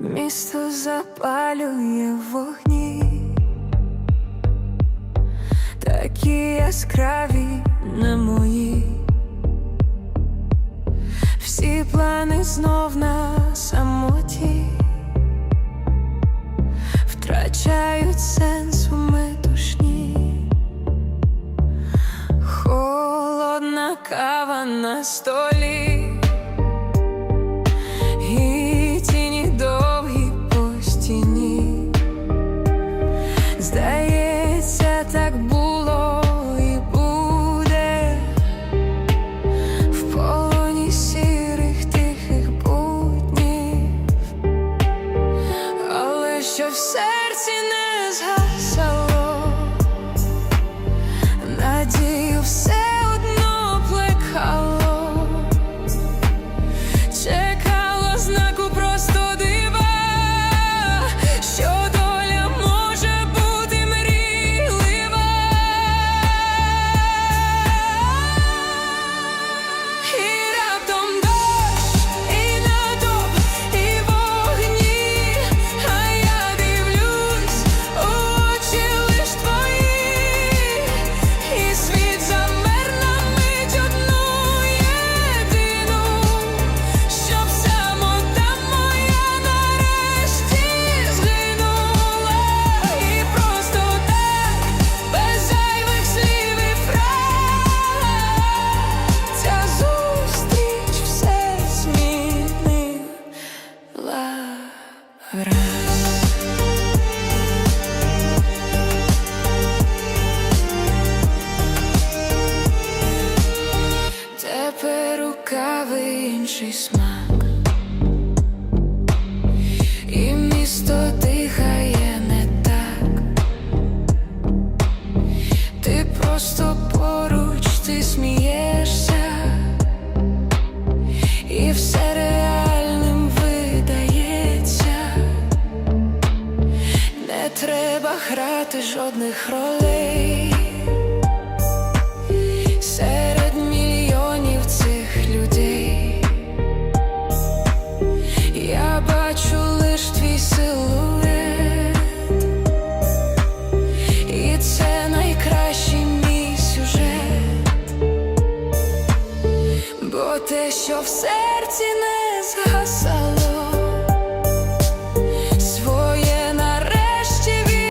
Місто запалює вогні, такі яскраві не мої. Всі плани знов на самоті, втрачають сенс кава на столі. І тіні довгі по стіні. Але що в інший смак, і місто дихає не так. Ти просто поруч, ти смієшся, і все реальним видається. Не треба грати жодних ролей. що в серці не